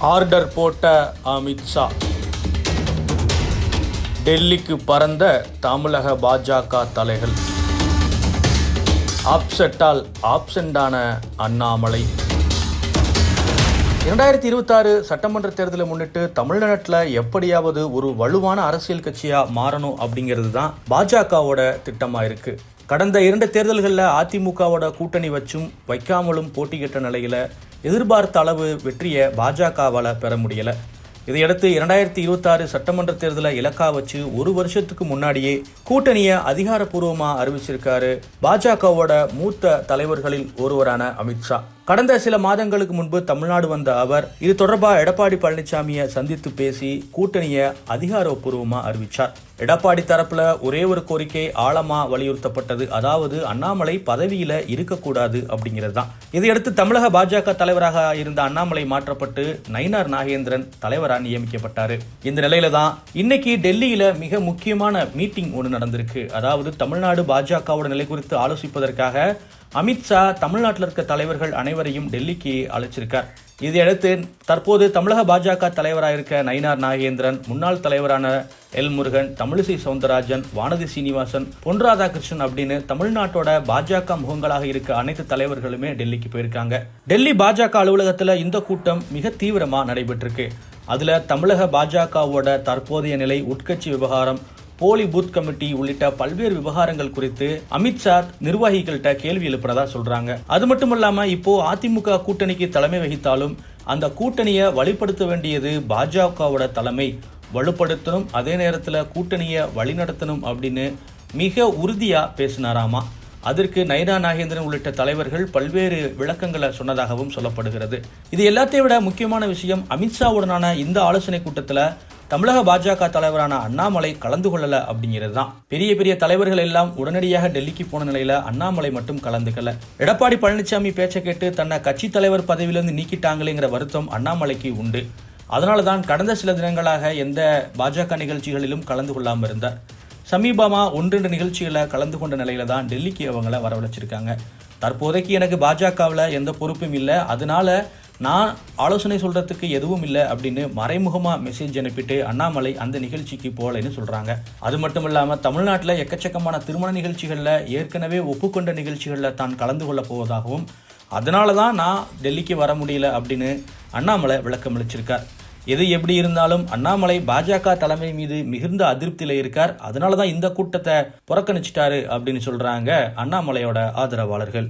Order போட்ட அமித்ஷா டெல்லிக்கு பறந்த தமிழக பாஜக தலைகள். ஆப்செட்டால் ஆப்சென்டான அண்ணாமலை. இரண்டாயிரத்தி இருபத்தாறு சட்டமன்ற தேர்தலை முன்னிட்டு தமிழ்நாட்டில் எப்படியாவது ஒரு வலுவான அரசியல் கட்சியாக மாறணும் அப்படிங்கிறது தான் பாஜகவோட திட்டமாக இருக்குது கடந்த இரண்டு தேர்தல்களில் அதிமுகவோட கூட்டணி வச்சும் வைக்காமலும் போட்டியிட்ட நிலையில் எதிர்பார்த்த அளவு வெற்றியை பாஜகவால் பெற முடியலை. இதையடுத்து இரண்டாயிரத்தி இருபத்தாறு சட்டமன்ற தேர்தலை இலக்கா வச்சு ஒரு வருஷத்துக்கு முன்னாடியே கூட்டணியை அதிகாரப்பூர்வமாக அறிவிச்சிருக்காரு பாஜகவோட மூத்த தலைவர்களில் ஒருவரான அமித்ஷா. கடந்த சில மாதங்களுக்கு முன்பு தமிழ்நாடு வந்த அவர் இது தொடர்பாக எடப்பாடி பழனிசாமியை சந்தித்து பேசி கூட்டணியை அதிகாரப்பூர்வமாக அறிவித்தார் எடப்பாடி தரப்புல ஒரே ஒரு கோரிக்கை ஆழமா வலியுறுத்தப்பட்டது. அதாவது அண்ணாமலை பதவியில இருக்கக்கூடாது அப்படிங்கிறது தான் இதையடுத்து தமிழக பாஜக தலைவராக இருந்த அண்ணாமலை மாற்றப்பட்டு நயினார் நாகேந்திரன் தலைவராக நியமிக்கப்பட்டாரு. இந்த நிலையில தான் இன்னைக்கு டெல்லியில மிக முக்கியமான மீட்டிங் ஒன்று நடந்திருக்கு. அதாவது தமிழ்நாடு பாஜகவோட நிலை குறித்து ஆலோசிப்பதற்காக அமித்ஷா தமிழ்நாட்டில் இருக்க தலைவர்கள் அனைவரையும் டெல்லிக்கு அழைச்சிருக்கார். இதையடுத்து தற்போது தமிழக பாஜக தலைவராக இருக்க நயினார் நாகேந்திரன் முன்னாள் தலைவரான எல் முருகன் தமிழிசை சவுந்தரராஜன் வானதி சீனிவாசன் பொன் ராதாகிருஷ்ணன் அப்படின்னு தமிழ்நாட்டோட பாஜக முகங்களாக இருக்க அனைத்து தலைவர்களுமே டெல்லிக்கு போயிருக்காங்க. டெல்லி பாஜக அலுவலகத்தில் இந்த கூட்டம் மிக தீவிரமாக நடைபெற்றிருக்கு. அதில் தமிழக பாஜகவோட தற்போதைய நிலை உட்கட்சி விவகாரம் போலி பூத் கமிட்டி உள்ளிட்ட பல்வேறு விவகாரங்கள் குறித்து அமித்ஷா நிர்வாகிகள்கிட்ட கேள்வி எழுப்புறதா சொல்றாங்க. அது மட்டும் இல்லாம இப்போ அதிமுக கூட்டணிக்கு தலைமை வகித்தாலும் அந்த கூட்டணியை வலுப்படுத்த வேண்டியது பாஜகவோட தலைமை. வலுப்படுத்தணும் அதே நேரத்தில் கூட்டணியை வழிநடத்தணும் அப்படின்னு மிக உறுதியாக பேசினாராமா. அதற்கு நயனா நாகேந்திரன் உள்ளிட்ட தலைவர்கள் பல்வேறு விளக்கங்களை சொன்னதாகவும் சொல்லப்படுகிறது. இது எல்லாத்தையும் விட முக்கியமான விஷயம் அமித்ஷாவுடனான இந்த ஆலோசனை கூட்டத்தில் தமிழக பாஜக தலைவரான அண்ணாமலை கலந்து கொள்ளல அப்படிங்கிறது தான் பெரிய பெரிய தலைவர்கள் எல்லாம் உடனடியாக டெல்லிக்கு போன நிலையில அண்ணாமலை மட்டும் கலந்துக்கல. எடப்பாடி பழனிசாமி பேச்சை கேட்டு தன்னை கட்சி தலைவர் பதவியிலிருந்து நீக்கிட்டாங்களேங்கிற வருத்தம் அண்ணாமலைக்கு உண்டு. அதனால தான் கடந்த சில தினங்களாக எந்த பாஜக நிகழ்ச்சிகளிலும் கலந்து கொள்ளாமல் இருந்தார். சமீபமாக ஒன்றிரண்டு நிகழ்ச்சிகளில் கலந்து கொண்ட நிலையில தான் டெல்லிக்கு அவங்கள வரவழைச்சிருக்காங்க. தற்போதைக்கு எனக்கு பாஜகவில் எந்த பொறுப்பும் இல்லை. அதனால நான் ஆலோசனை சொல்கிறதுக்கு எதுவும் இல்லை அப்படின்னு மறைமுகமாக மெசேஜ் அனுப்பிட்டு அண்ணாமலை அந்த நிகழ்ச்சிக்கு போகலைன்னு சொல்கிறாங்க அது மட்டும் இல்லாமல் தமிழ்நாட்டில் எக்கச்சக்கமான திருமண நிகழ்ச்சிகளில் ஏற்கனவே ஒப்புக்கொண்ட நிகழ்ச்சிகளில் தான் கலந்து கொள்ளப் போவதாகவும் அதனால தான் நான் டெல்லிக்கு வர முடியல அப்படின்னு அண்ணாமலை விளக்கம் அளிச்சிருக்கார். எது எப்படி இருந்தாலும் அண்ணாமலை பாஜக தலைமை மீது மிகுந்த அதிருப்தியில் இருக்கார். அதனால தான் இந்த கூட்டத்தை புறக்கணிச்சிட்டாரு அப்படின்னு சொல்கிறாங்க அண்ணாமலையோட ஆதரவாளர்கள்.